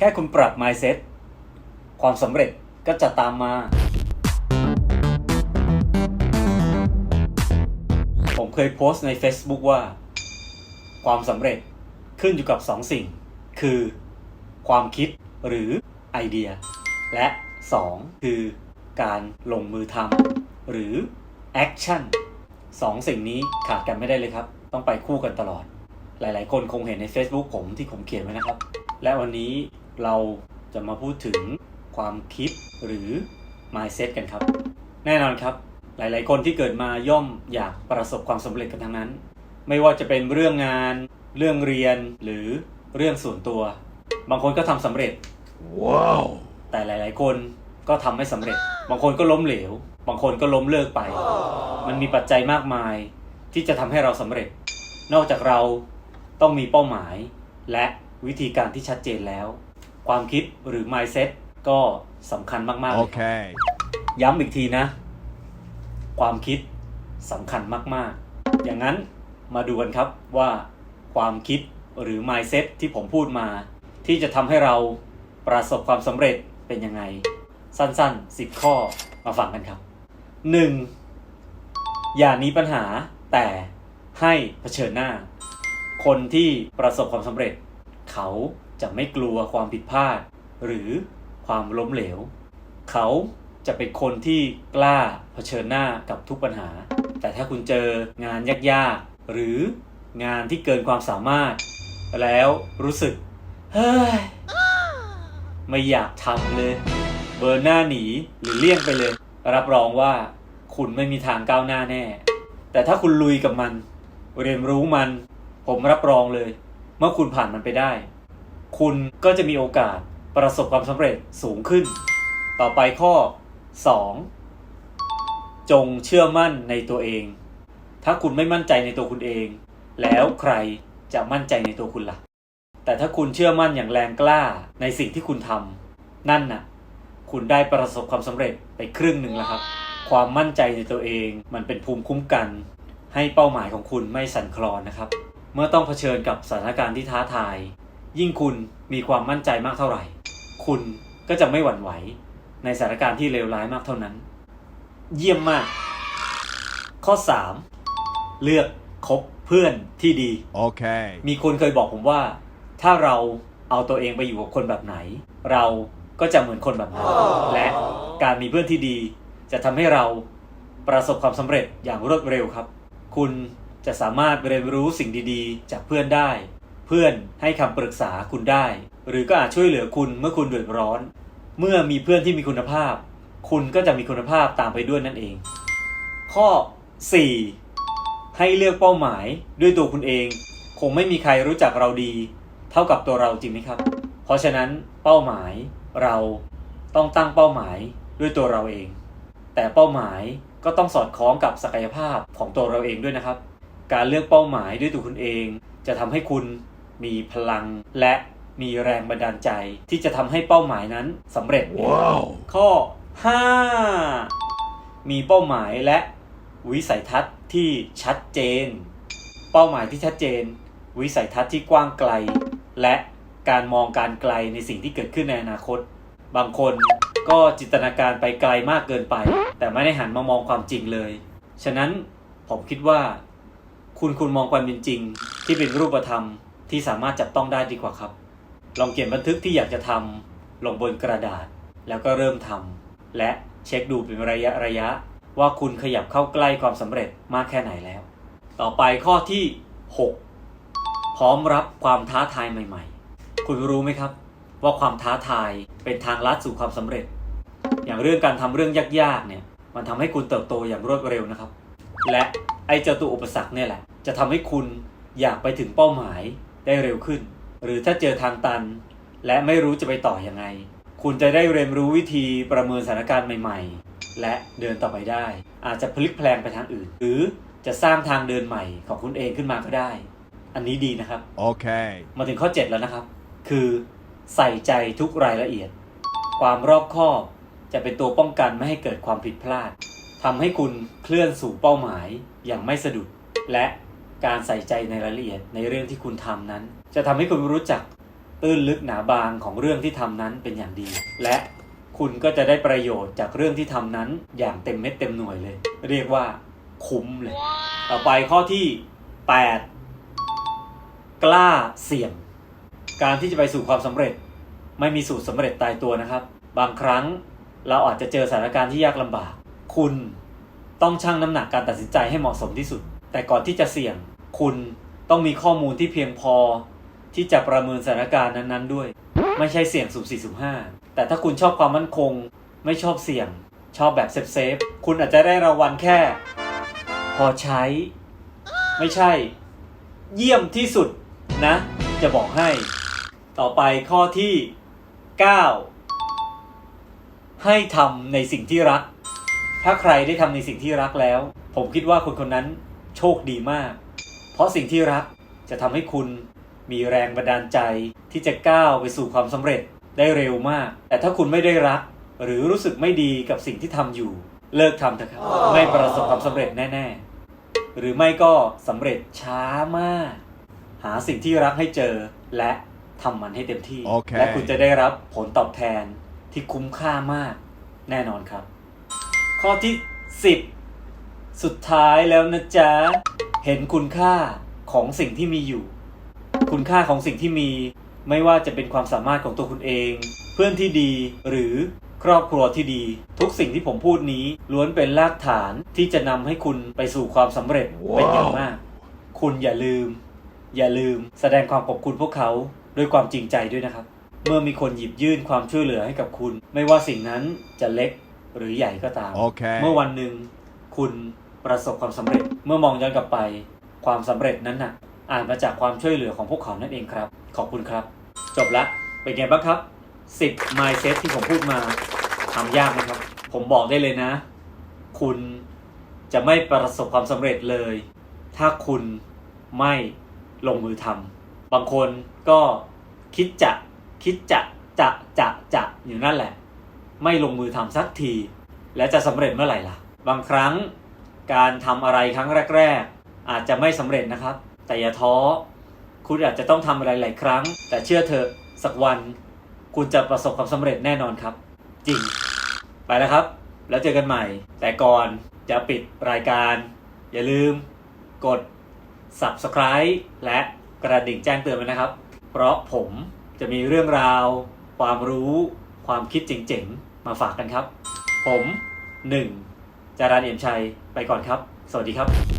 แค่คุณปรับ mindset ความสำเร็จก็จะตามมา ผมเคยโพสต์ใน Facebook ว่า ความสำเร็จขึ้นอยู่กับสองสิ่ง คือ ความคิดหรือไอเดีย และ 2 คือการลงมือทำหรือ action สองสิ่งนี้ขาดกันไม่ได้เลยครับ ต้องไปคู่กันตลอด หลายๆ คนคงเห็นใน Facebook ผมที่ผมเขียนไว้นะครับ และวันนี้ เราจะมาพูดถึงความคิดหรือ mindset กันครับ แน่นอนครับ หลาย ๆ คนที่เกิดมาย่อมอยากประสบความสำเร็จกันทั้งนั้น ไม่ว่าจะเป็นเรื่องงาน เรื่องเรียนหรือเรื่องส่วนตัว บางคนก็ทำสำเร็จ Wow. แต่หลาย ๆ คนก็ทำไม่สำเร็จ บางคนก็ล้มเหลว บางคนก็ล้มเลิกไป มันมีปัจจัยมากมายที่จะทำให้เราสำเร็จ นอกจากเราต้องมีเป้าหมาย และวิธีการที่ชัดเจนแล้ว ความคิดหรือ mindset ก็สำคัญมากๆเลยครับ Okay. ย้ำอีกทีนะ ความคิดสำคัญมากๆ อย่างนั้นมาดูกันครับว่าความคิดหรือ mindset ที่ผมพูดมา ที่จะทำให้เราประสบความสำเร็จเป็นยังไง สั้นๆ 10 ข้อมาฟังกันครับ 1. อย่าหนีปัญหาแต่ให้เผชิญหน้า คนที่ประสบความสำเร็จ เขา จะไม่กลัวความผิดพลาด หรือความล้มเหลว เขาจะเป็นคนที่กล้าเผชิญหน้ากับทุกปัญหา แต่ถ้าคุณเจองานยากๆ หรืองานที่เกินความสามารถ แล้วรู้สึก เฮ้ย ไม่อยากทำเลย เบอร์หน้าหนีหรือเลี่ยงไปเลย รับรองว่าคุณไม่มีทางก้าวหน้าแน่ แต่ถ้าคุณลุยกับมัน เรียนรู้มัน ผมรับรองเลย เมื่อคุณผ่านมันไปได้ คุณก็จะมีโอกาสประสบความสำเร็จสูงขึ้น ต่อไปข้อ 2 จงเชื่อมั่นในตัวเอง ถ้าคุณไม่มั่นใจในตัวคุณเอง แล้วใครจะมั่นใจในตัวคุณล่ะ แต่ถ้าคุณเชื่อมั่นอย่างแรงกล้าในสิ่งที่คุณทำนั่นน่ะ คุณได้ประสบความสำเร็จไปครึ่งหนึ่งแล้วครับ ความมั่นใจในตัวเองมันเป็นภูมิคุ้มกัน ให้เป้าหมายของคุณไม่สั่นคลอนนะครับ เมื่อต้องเผชิญกับสถานการณ์ที่ท้าทาย ยิ่งคุณมีความมั่นใจมากเท่าไหร่ คุณก็จะไม่หวั่นไหวในสถานการณ์ที่เลวร้ายมากเท่านั้น เยี่ยมมาก ข้อ 3 เลือกคบเพื่อนที่ดี Okay. มีคนเคยบอกผมว่า ถ้าเราเอาตัวเองไปอยู่กับคนแบบไหน เราก็จะเหมือนคนแบบนั้น และการมีเพื่อนที่ดี จะทำให้เราประสบความสำเร็จอย่างรวดเร็วครับ คุณจะสามารถเรียนรู้สิ่งดีๆ จากเพื่อนได้ เพื่อนให้คำปรึกษาคุณได้ หรือก็อาจช่วยเหลือคุณเมื่อคุณเดือดร้อน เมื่อมีเพื่อนที่มีคุณภาพ คุณก็จะมีคุณภาพตามไปด้วยนั่นเอง ข้อ 4 ให้เลือกเป้าหมายด้วยตัวคุณเอง คงไม่มีใครรู้จักเราดี เท่ากับตัวเราจริงไหมครับ เพราะฉะนั้นเป้าหมายเราต้องตั้งเป้าหมายด้วยตัวเราเอง แต่เป้าหมายก็ต้องสอดคล้องกับศักยภาพของตัวเราเองด้วยนะครับ การเลือกเป้าหมายด้วยตัวคุณเอง จะทำให้คุณ มีพลังและมีแรงบันดาลใจ ที่จะทำให้เป้าหมายนั้นสำเร็จ Wow. ข้อ 5 มีเป้าหมายและวิสัยทัศน์ที่ชัดเจน เป้าหมายที่ชัดเจน วิสัยทัศน์ที่กว้างไกล และการมองการไกลในสิ่งที่เกิดขึ้นในอนาคต บางคนก็จินตนาการไปไกลมากเกินไป แต่ไม่ได้หันมามองความจริงเลย ฉะนั้นผมคิดว่า คุณคุณมองความเป็นจริงที่เป็นรูปธรรม ที่สามารถจับต้องได้ดีกว่าครับ ลองเขียนบันทึกที่อยากจะทำลงบนกระดาษ แล้วก็เริ่มทำและเช็คดูเป็นระยะระยะ ว่าคุณขยับเข้าใกล้ความสำเร็จมากแค่ไหนแล้ว ต่อไปข้อที่ 6 พร้อมรับความท้าทายใหม่ ๆ คุณรู้ไหมครับ ว่าความท้าทายเป็นทางลัดสู่ความสำเร็จ อย่างเรื่องการทำเรื่องยากๆเนี่ยมันทำให้คุณเติบโตอย่างรวดเร็วนะครับ และไอ้เจ้าตัวอุปสรรคเนี่ยแหละ จะทำให้คุณอยากไปถึงเป้าหมาย ได้เร็วขึ้น หรือถ้าเจอทางตัน และไม่รู้จะไปต่ออยังไง คุณจะได้เรียนรู้วิธีประเมินสถานการณ์ใหม่ ๆ และเดินต่อไปได้ อาจจะพลิกแพลงไปทางอื่น หรือจะสร้างทางเดินใหม่ของคุณเองขึ้นมาก็ได้ อันนี้ดีนะครับ Okay. มาถึงข้อ 7 แล้วนะครับ คือใส่ใจทุกรายละเอียด ความรอบคอบจะเป็นตัวป้องกันไม่ให้เกิดความผิดพลาดทำให้คุณเคลื่อนสู่เป้าหมายอย่างไม่สะดุด และ การใส่ใจในรายละเอียดในเรื่องที่คุณทำนั้น จะทำให้คุณรู้จักตื้นลึกหนาบางของเรื่องที่ทำนั้นเป็นอย่างดี และคุณก็จะได้ประโยชน์จากเรื่องที่ทำนั้นอย่างเต็มเม็ดเต็มหน่วยเลย เรียกว่าคุ้มเลย ต่อไปข้อที่ 8 กล้าเสี่ยง การที่จะไปสู่ความสำเร็จ ไม่มีสูตรสำเร็จตายตัวนะครับ บางครั้งเราอาจจะเจอสถานการณ์ที่ยากลำบาก คุณต้องชั่งน้ำหนักการตัดสินใจให้เหมาะสมที่สุด แต่ก่อนที่จะเสี่ยง คุณต้องมีข้อมูลที่เพียงพอ ที่จะประเมินสถานการณ์นั้นๆด้วย ไม่ใช่เสี่ยงสุ่มสี่สุ่มห้าแต่ถ้าคุณชอบความมั่นคง ไม่ชอบเสี่ยง ชอบแบบเซฟเซฟๆคุณอาจจะได้รางวัลแค่ พอใช้ ไม่ใช่ เยี่ยมที่สุดนะ จะบอกให้ ต่อไปข้อที่ 9 ให้ทำในสิ่งที่รัก ถ้าใครได้ทำในสิ่งที่รักแล้ว ผมคิดว่าคนคนนั้น โชคดีมาก เพราะสิ่งที่รักจะทำให้คุณมีแรงบันดาลใจที่จะก้าวไปสู่ความสำเร็จได้เร็วมาก แต่ถ้าคุณไม่ได้รัก หรือรู้สึกไม่ดีกับสิ่งที่ทำอยู่ เลิกทำเถอะครับ ไม่ประสบความสำเร็จแน่ ๆ หรือไม่ก็สำเร็จช้ามาก หาสิ่งที่รักให้เจอและทำมันให้เต็มที่โอเคและคุณจะได้รับผลตอบแทนที่คุ้มค่ามาก แน่นอนครับ ข้อที่ 10 สุดท้ายแล้วนะจ๊ะ เห็นคุณค่าของสิ่งที่มีอยู่ คุณค่าของสิ่งที่มี ไม่ว่าจะเป็นความสามารถของตัวคุณเอง เพื่อนที่ดีหรือครอบครัวที่ดี ทุกสิ่งที่ผมพูดนี้ล้วนเป็นรากฐานที่จะนำให้คุณไปสู่ความสำเร็จเป็นอย่างมาก คุณอย่าลืม อย่าลืมแสดงความขอบคุณพวกเขาด้วยความจริงใจด้วยนะครับ เมื่อมีคนหยิบยื่นความช่วยเหลือให้กับคุณ ไม่ว่าสิ่งนั้นจะเล็กหรือใหญ่ก็ตาม Okay. เมื่อวันหนึ่งคุณ ประสบความสำเร็จเมื่อมองย้อนกลับไปความสำเร็จนั้นน่ะอาจมาจากความช่วยเหลือของพวกเขานั่นเองครับ ขอบคุณครับ จบละเป็นไงบ้างครับ 10 mindset ที่ผมพูดมาทำยากไหมครับ ผมบอกได้เลยนะ คุณจะไม่ประสบความสำเร็จเลย ถ้าคุณไม่ลงมือทำบางคนก็คิดจะคิดจะจะจะจะอยู่นั่นแหละ ไม่ลงมือทำสักที และจะสำเร็จเมื่อไหร่ล่ะ บางครั้ง การทำอะไรครั้งแรก ๆ อาจจะไม่สำเร็จนะครับ แต่อย่าท้อ คุณอาจจะต้องทำอะไรหลายครั้ง แต่เชื่อเถอะสักวัน คุณจะประสบความสำเร็จแน่นอนครับ จริง ไปแล้วครับ แล้วเจอกันใหม่ แต่ก่อนจะปิดรายการ อย่าลืม กด subscribe และกระดิ่งแจ้งเตือนไว้นะครับ เพราะผมจะมีเรื่องราว ความรู้ ความคิดเจ๋งๆ มาฝากกันครับ ผม 1 จารันเอี่ยมชัย ไปก่อนครับ สวัสดีครับ